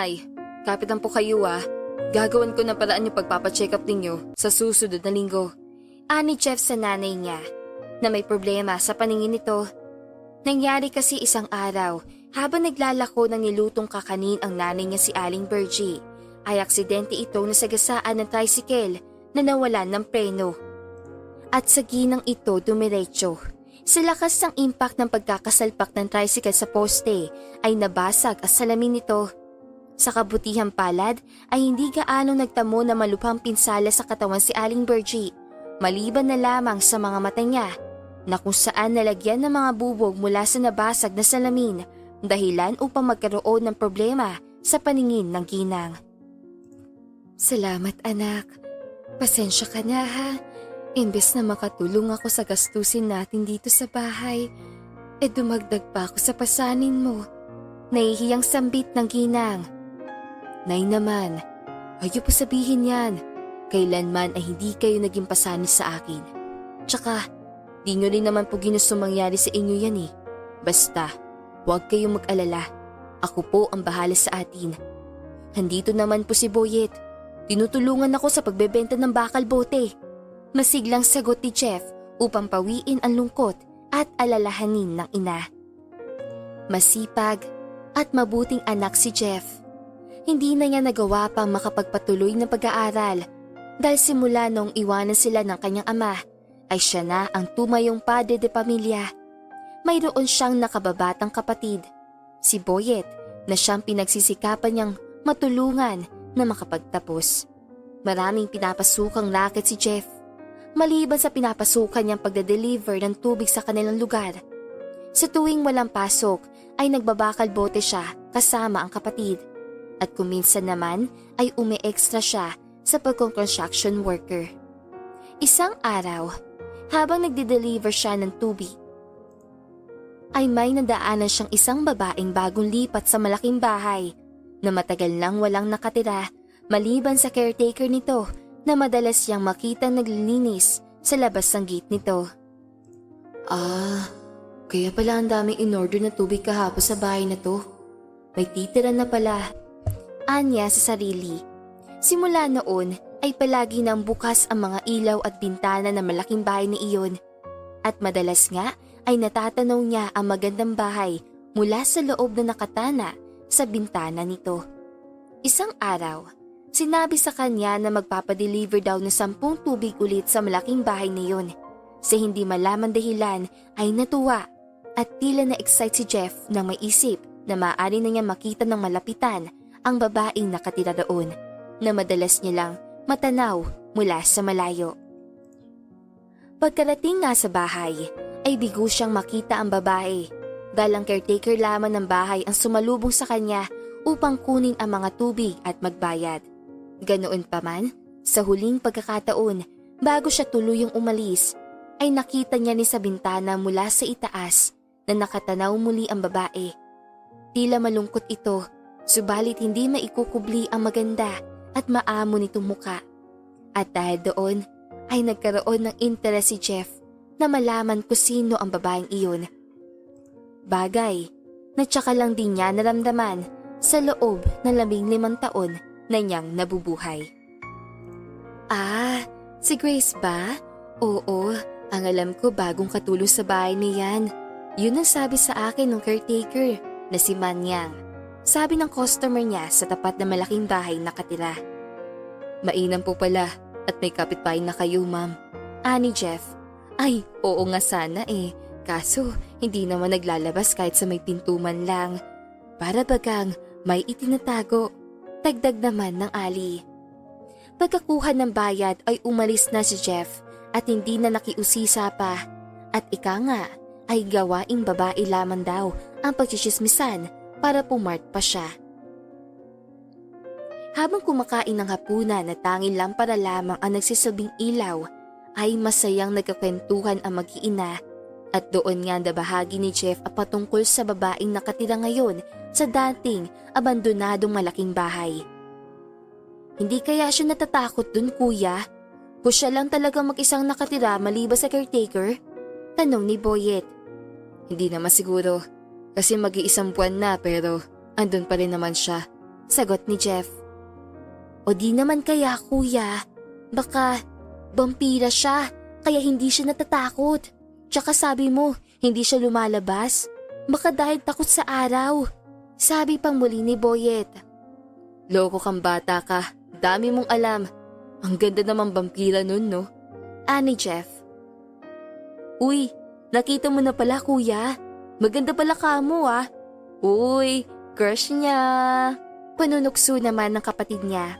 Nay, kapitan po kayo ah. Gagawan ko ng paraan yung pagpapacheck up ninyo sa susunod na linggo. Ani Jeff sa nanay niya na may problema sa paningin nito. Nangyari kasi isang araw habang naglalako ng nilutong kakanin ang nanay niya si Aling Bergie ay aksidente ito na sagasaan ng tricycle na nawalan ng preno. At sa ginang ito dumiretso. Sa lakas ng impact ng pagkakasalpak ng tricycle sa poste ay nabasag ang salamin nito. Sa kabutihang palad ay hindi gaano nagtamo na malupang pinsala sa katawan si Aling Bergie, maliban na lamang sa mga mata niya na kung saan nalagyan ng mga bubog mula sa nabasag na salamin dahilan upang magkaroon ng problema sa paningin ng ginang. Salamat anak. Pasensya ka na ha. Imbes na makatulong ako sa gastusin natin dito sa bahay, e dumagdag pa ako sa pasanin mo. Nahihiyang sambit ng ginang. Nay naman, ayaw po sabihin yan. Kailanman ay hindi kayo naging pasanin sa akin. Tsaka, di nyo rin naman po ginusto mangyari sa inyo yan eh. Basta, huwag kayong mag-alala. Ako po ang bahala sa atin. Handito naman po si Boyet. Tinutulungan ako sa pagbebenta ng bakal bote. Masiglang sagot ni Jeff upang pawiin ang lungkot at alalahanin ng ina. Masipag at mabuting anak si Jeff. Hindi na niya nagawa pang makapagpatuloy ng pag-aaral dahil simula nung iwanan sila ng kanyang ama ay siya na ang tumayong padre de pamilya. Mayroon siyang nakababatang kapatid, si Boyet na siyang pinagsisikapan niyang matulungan na makapagtapos. Maraming pinapasukang racket si Jeff maliban sa pinapasukan niyang pagde-deliver ng tubig sa kanilang lugar. Sa tuwing walang pasok ay nagbabakal bote siya kasama ang kapatid at kuminsan naman ay umi-extra siya sa pagkong-construction worker. Isang araw, habang nagde-deliver siya ng tubig, ay may nadaanan siyang isang babaeng bagong lipat sa malaking bahay na matagal nang walang nakatira maliban sa caretaker nito na madalas siyang makita naglilinis sa labas ng gate nito. Ah, kaya pala ang daming in-order na tubig kahapon sa bahay na to. May titira na pala. Anya sa sarili. Simula noon ay palagi nang bukas ang mga ilaw at bintana ng malaking bahay ni iyon. At madalas nga ay natatanaw niya ang magandang bahay mula sa loob na nakatana sa bintana nito. Isang araw, Sinabi sa kanya na magpapadeliver daw ng sampung tubig ulit sa malaking bahay na yun. Sa hindi malaman dahilan ay natuwa at tila na-excite si Jeff nang may isip na maaari na niya makita ng malapitan ang babaeng nakatira doon na madalas niya lang matanaw mula sa malayo. Pagkarating nga sa bahay ay bigo siyang makita ang babae dahil ang caretaker lamang ng bahay ang sumalubong sa kanya upang kunin ang mga tubig at magbayad. Ganoon pa man, sa huling pagkakataon, bago siya tuluyang umalis, ay nakita niya ni sa bintana mula sa itaas na nakatanaw muli ang babae. Tila malungkot ito, subalit hindi maikukubli ang maganda at maamo nitong muka. At dahil doon, ay nagkaroon ng interes si Jeff na malaman ko sino ang babaeng iyon. Bagay na tsaka lang din niya naramdaman sa loob ng labing limang taon na niyang nabubuhay. Ah, si Grace ba? Oo, ang alam ko bagong katulong sa bahay niyan. Yun ang sabi sa akin ng caretaker na si Manyang. Sabi ng customer niya sa tapat na malaking bahay nakatira. Mainam po pala at may kapitbahay na kayo ma'am. Ani Jeff. Ay, oo nga sana eh. Kaso, hindi naman naglalabas kahit sa may pintuman lang. Para bagang may itinatago. Dagdag naman ng Ali. Pagkakuha ng bayad ay umalis na si Jeff at hindi na nakiusisa pa. At ika nga ay gawaing babae lamang daw ang pagchichismisan para pumart pa siya. Habang kumakain ng hapunan na tanging lampara lamang ang nagsisilbing ilaw, ay masayang nagkakwentuhan ang mag-iina at doon nga na bahagi ni Jeff ang patungkol sa babaeng nakatira ngayon sa dating abandonadong malaking bahay. Hindi kaya siya natatakot dun kuya? Kung siya lang talaga mag-isang nakatira maliba sa caretaker? Tanong ni Boyet. Hindi naman siguro. Kasi mag-iisang buwan na pero andun pa rin naman siya. Sagot ni Jeff. O di naman kaya kuya, baka vampira siya kaya hindi siya natatakot. Tsaka sabi mo, hindi siya lumalabas. Baka dahil takot sa araw. Sabi pang muli ni Boyet. Loko kang bata ka. Dami mong alam. Ang ganda naman vampira nun, no? Ani Jeff. Uy, nakita mo na pala kuya. Maganda pala ka mo ah. Uy, crush niya. Panunukso naman ng kapatid niya.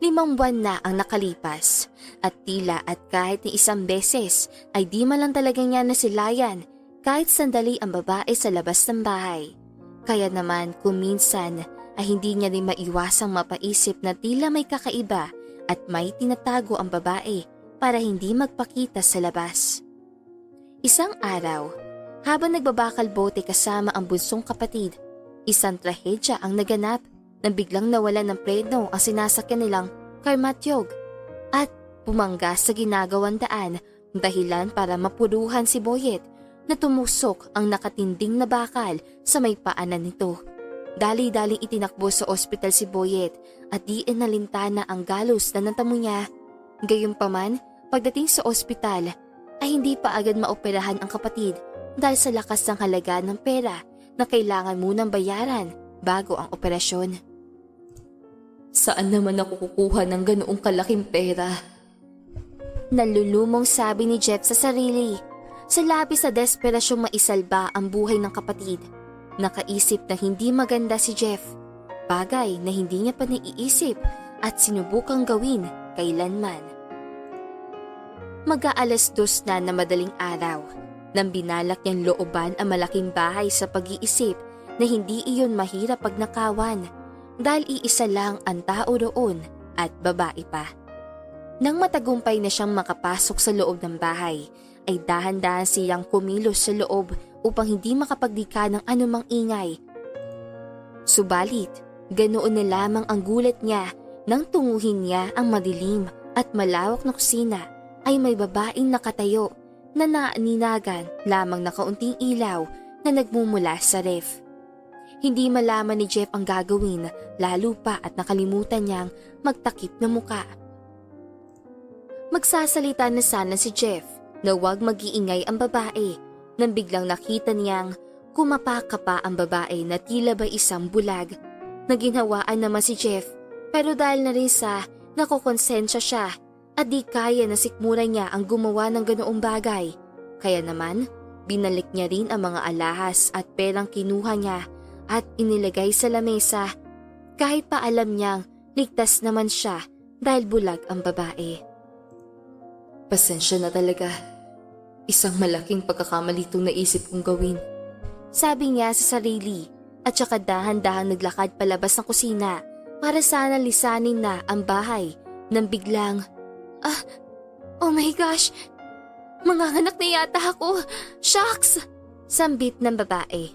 Limang buwan na ang nakalipas at tila at kahit ni isang beses ay di man lang talaga niya nasilayan kahit sandali ang babae sa labas ng bahay. Kaya naman kung minsan ay hindi niya rin maiwasang mapaisip na tila may kakaiba at may tinatago ang babae para hindi magpakita sa labas. Isang araw, habang nagbabakal bote kasama ang bunsong kapatid, isang trahedya ang naganap nang biglang nawalan ng preno ang sinasakyan nilang karmatyog at bumangga sa ginagawang daan dahilan para mapuruhan si Boyet na tumusok ang nakatinding na bakal sa may paanan nito. Dali-daling itinakbo sa ospital si Boyet at di inalintana ang galos na natamo niya. Gayunpaman, pagdating sa ospital ay hindi pa agad maoperahan ang kapatid dahil sa lakas ng halaga ng pera na kailangan munang bayaran bago ang operasyon. Saan naman ako kukuha ng ganoong kalaking pera? Nalulumong sabi ni Jeff sa sarili. Sa labis sa desperasyong maisalba ang buhay ng kapatid. Nakaisip na hindi maganda si Jeff. Bagay na hindi niya pa naiisip at sinubukang gawin kailanman. Mag-aalas dos na na madaling araw nang binalak niyang looban ang malaking bahay sa pag-iisip na hindi iyon mahirap pag nakawan dahil iisa lang ang tao roon at babae pa. Nang matagumpay na siyang makapasok sa loob ng bahay, ay dahan-dahan siyang kumilos sa loob upang hindi makapagdika ng anumang ingay. Subalit, ganoon na lamang ang gulat niya nang tunguhin niya ang madilim at malawak na kusina ay may babaeng nakatayo na naaninagan lamang na kaunting ilaw na nagmumula sa ref. Hindi malaman ni Jeff ang gagawin lalo pa at nakalimutan niyang magtakip na muka. Magsasalita na sana si Jeff na huwag mag-iingay ang babae nang biglang nakita niyang kumapaka pa ang babae na tila ba isang bulag. Naginhawaan naman si Jeff pero dahil na rin sa nakokonsensya siya at di kaya na sikmura niya ang gumawa ng ganoong bagay. Kaya naman, binalik niya rin ang mga alahas at perang kinuha niya at inilagay sa lamesa kahit pa alam niyang ligtas naman siya dahil bulag ang babae. Pasensya na talaga. Isang malaking pagkakamali itong naisip kong gawin. Sabi niya sa sarili at saka dahan-dahan naglakad palabas ng kusina para sana lisanin na ang bahay nang biglang, Ah, oh my gosh, manganganak na yata ako, shucks! Sambit ng babae.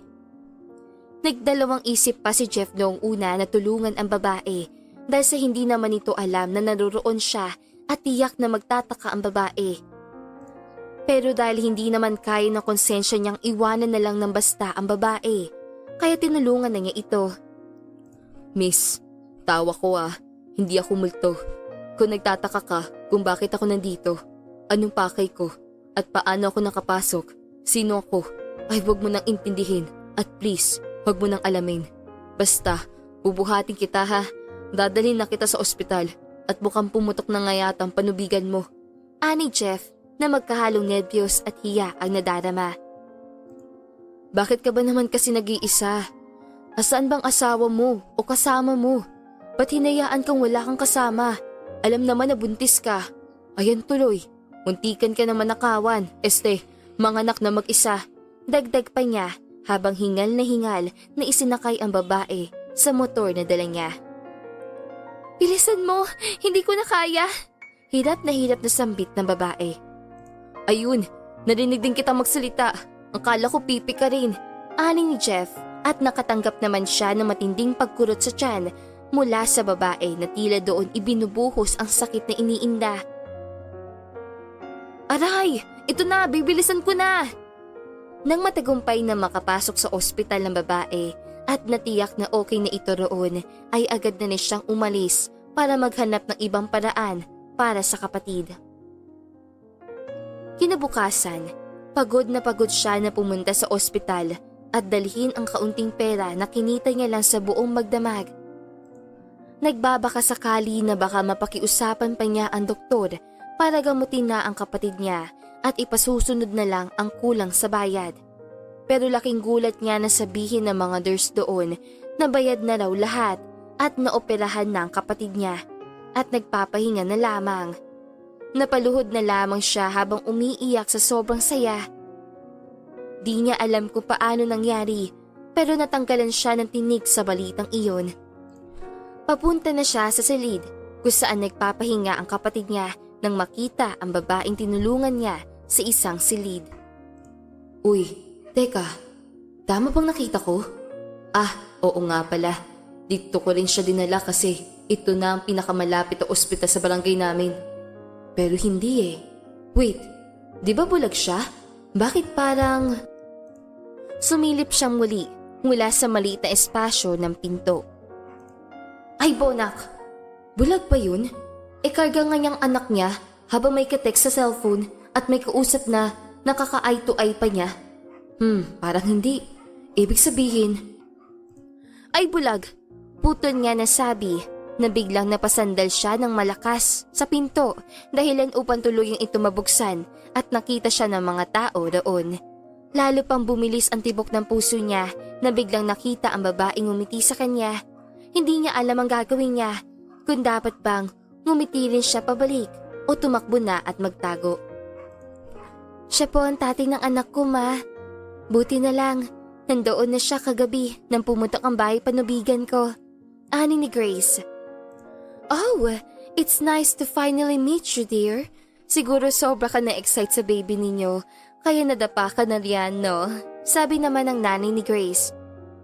Nagdalawang isip pa si Jeff noong una na tulungan ang babae dahil sa hindi naman ito alam na naroroon siya at tiyak na magtataka ang babae. Pero dahil hindi naman kaya ng konsensya niyang iwanan na lang ng basta ang babae, kaya tinulungan na niya ito. Miss, tawa ko ah. Hindi ako multo. Kung nagtataka ka kung bakit ako nandito, anong pakay ko, at paano ako nakapasok, sino ako, ay huwag mo nang intindihin at please, huwag mo nang alamin. Basta, bubuhatin kita ha. Dadalhin na kita sa ospital at mukhang pumutok na nga yata ang panubigan mo. Ani Jeff na magkahalong nebyos at hiya ang nadarama. Bakit ka ba naman kasi nag-iisa? Asaan bang asawa mo o kasama mo? Ba't hinayaan kang wala kang kasama? Alam naman na buntis ka. Ayan tuloy. Muntikan ka naman nakawan. Este, manganak na mag-isa. Dagdag pa niya habang hingal na hingal na isinakay ang babae sa motor na dala niya. Bilisan mo! Hindi ko na kaya! Hirap na hirap na sambit ng babae. Ayun, narinig din kita magsalita. Akala ko pipi ka rin. Aling ni Jeff at nakatanggap naman siya ng matinding pagkurot sa tiyan mula sa babae na tila doon ibinubuhos ang sakit na iniinda. Aray! Ito na! Bibilisan ko na! Nang matagumpay na makapasok sa ospital ng babae, at natiyak na okay na ito roon ay agad na niya siyang umalis para maghanap ng ibang paraan para sa kapatid. Kinabukasan, pagod na pagod siya na pumunta sa ospital at dalhin ang kaunting pera na kinita niya lang sa buong magdamag. Nagbabaka sakali na baka mapakiusapan pa niya ang doktor para gamutin na ang kapatid niya at ipasusunod na lang ang kulang sa bayad. Pero laking gulat niya na sabihin ng mga nurse doon na bayad na raw lahat at naoperahan na ang kapatid niya at nagpapahinga na lamang. Napaluhod na lamang siya habang umiiyak sa sobrang saya. Di niya alam kung paano nangyari pero natanggalan siya ng tinig sa balitang iyon. Papunta na siya sa silid kung saan nagpapahinga ang kapatid niya nang makita ang babaeng tinulungan niya sa isang silid. Uy, teka. Tama bang nakita ko? Ah, oo nga pala. Dito ko rin siya dinala kasi ito na ang pinakamalapit na ospital sa barangay namin. Pero hindi eh. Wait, di ba bulag siya? Bakit parang... Sumilip siyang muli mula sa maliit na espasyo ng pinto. Ay, Bonak! Bulag ba yun? E karga nga niyang anak niya habang may katext sa cellphone at may kausap na nakaka-eye to eye pa niya. Hmm, parang hindi. Ibig sabihin, Ay bulag! Puton nga nasabi na biglang napasandal siya ng malakas sa pinto dahilan upang tuluyang ito mabuksan at nakita siya ng mga tao roon. Lalo pang bumilis ang tibok ng puso niya na biglang nakita ang babaeng ngumiti sa kanya. Hindi niya alam ang gagawin niya kung dapat bang ngumiti rin siya pabalik o tumakbo na at magtago. Siya po ang tatay ng anak ko, ma. Buti na lang, nandoon na siya kagabi nang pumunta ang bahay panubigan ko. Ani ni Grace. Oh, it's nice to finally meet you, dear. Siguro sobra ka na-excite sa baby ninyo, kaya nadapa ka na riyan, no? Sabi naman ng nanay ni Grace.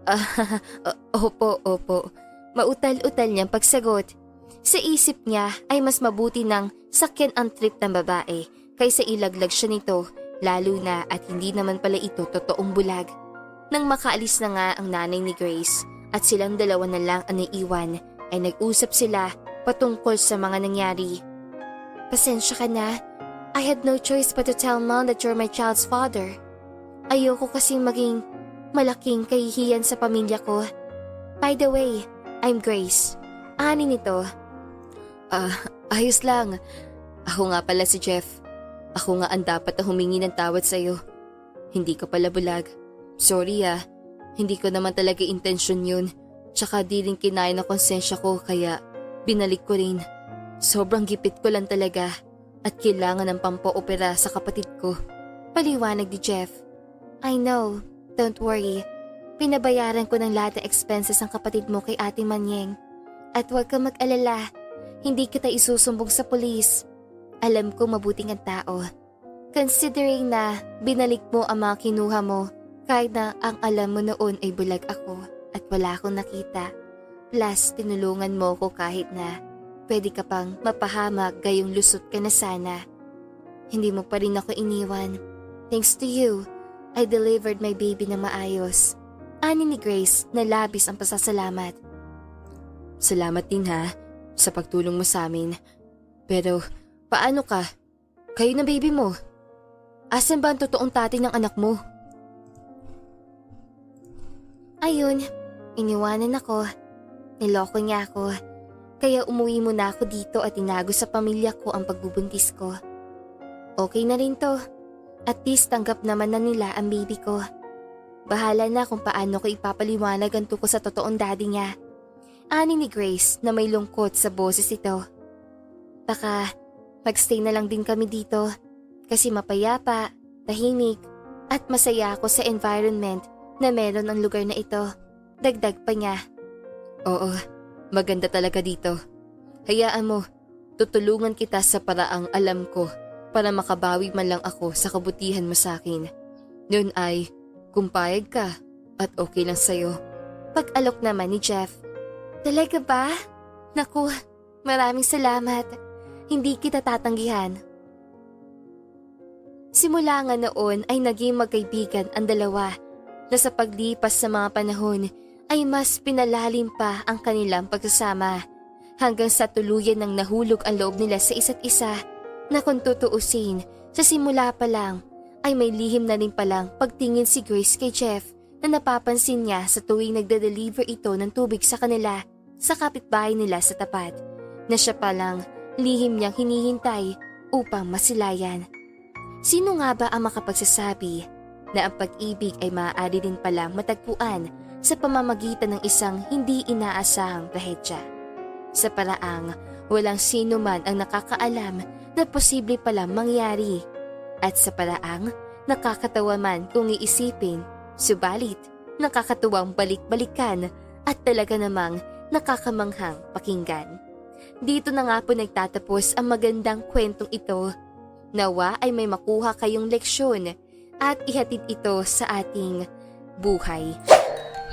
Ah, opo, opo. Mautal-utal niyang pagsagot. Sa isip niya ay mas mabuti ng sakyan ang trip ng babae kaysa ilaglag siya nito, lalo na at hindi naman pala ito totoong bulag. Nang makaalis na nga ang nanay ni Grace at silang dalawa na lang ang naiwan, ay nag-usap sila patungkol sa mga nangyari. Pasensya ka na. I had no choice but to tell mom that you're my child's father. Ayoko kasing maging malaking kahihiyan sa pamilya ko. By the way, I'm Grace. Ani nito. ah, ayos lang. Ako nga pala si Jeff. Ako nga ang dapat na humingi ng tawad sa'yo. Hindi ka pala bulag. Sorry ah, hindi ko naman talaga intensyon yun. Tsaka di rin kinaya na konsensya ko kaya binalik ko rin. Sobrang gipit ko lang talaga at kailangan ng pampa-opera sa kapatid ko. Paliwanag ni Jeff. I know. Don't worry. Pinabayaran ko ng lahat ng expenses ang kapatid mo kay Ate Manyeng. At huwag ka mag-alala. Hindi kita isusumbong sa polis. Alam ko mabuting ang tao. Considering na binalik mo ang mga kinuha mo kahit na ang alam mo noon ay bulag ako at wala akong nakita. Plus, tinulungan mo ko kahit na pwede ka pang mapahamak gayong lusot ka na sana. Hindi mo pa rin ako iniwan. Thanks to you, I delivered my baby na maayos. Ani ni Grace na labis ang pasasalamat. Salamat din ha sa pagtulong mo sa amin. Pero paano ka? Kayo na baby mo. Asan ba ang totoong tatay ng anak mo? Ayun, iniwanan ako. Niloko niya ako. Kaya umuwi muna ako dito at inago sa pamilya ko ang pagbubuntis ko. Okay na rin to. At least tanggap naman na nila ang baby ko. Bahala na kung paano ko ipapaliwanag ang tuko sa totoong daddy niya. Ani ni Grace na may lungkot sa boses ito. Baka magstay na lang din kami dito kasi mapayapa, tahimik at masaya ako sa environment na meron ang lugar na ito. Dagdag pa niya. Oo, maganda talaga dito. Hayaan mo, tutulungan kita sa paraang alam ko para makabawi man lang ako sa kabutihan mo sa akin. Noon ay, kung payag ka at okay lang sa'yo. Pag-alok naman ni Jeff. Talaga ba? Naku, maraming salamat. Hindi kita tatanggihan. Simula nga noon ay naging magkaibigan ang dalawa na sa paglipas sa mga panahon ay mas pinalalim pa ang kanilang pagsasama hanggang sa tuluyan ng nahulog ang loob nila sa isa't isa na kung tutuusin, sa simula pa lang ay may lihim na rin palang pagtingin si Grace kay Jeff na napapansin niya sa tuwing nagde-deliver ito ng tubig sa kanila sa kapitbahay nila sa tapat na siya palang lihim niyang hinihintay upang masilayan. Sino nga ba ang makapagsasabi na ang pag-ibig ay maaari din palang matagpuan sa pamamagitan ng isang hindi inaasahang trahedya? Sa paraang walang sino man ang nakakaalam na posible palang mangyari at sa paraang nakakatawa man kung iisipin, subalit nakakatuwang balik-balikan at talaga namang nakakamanghang pakinggan. Dito na nga po nagtatapos ang magandang kwentong ito. Nawa ay may makuha kayong leksyon at ihatid ito sa ating buhay.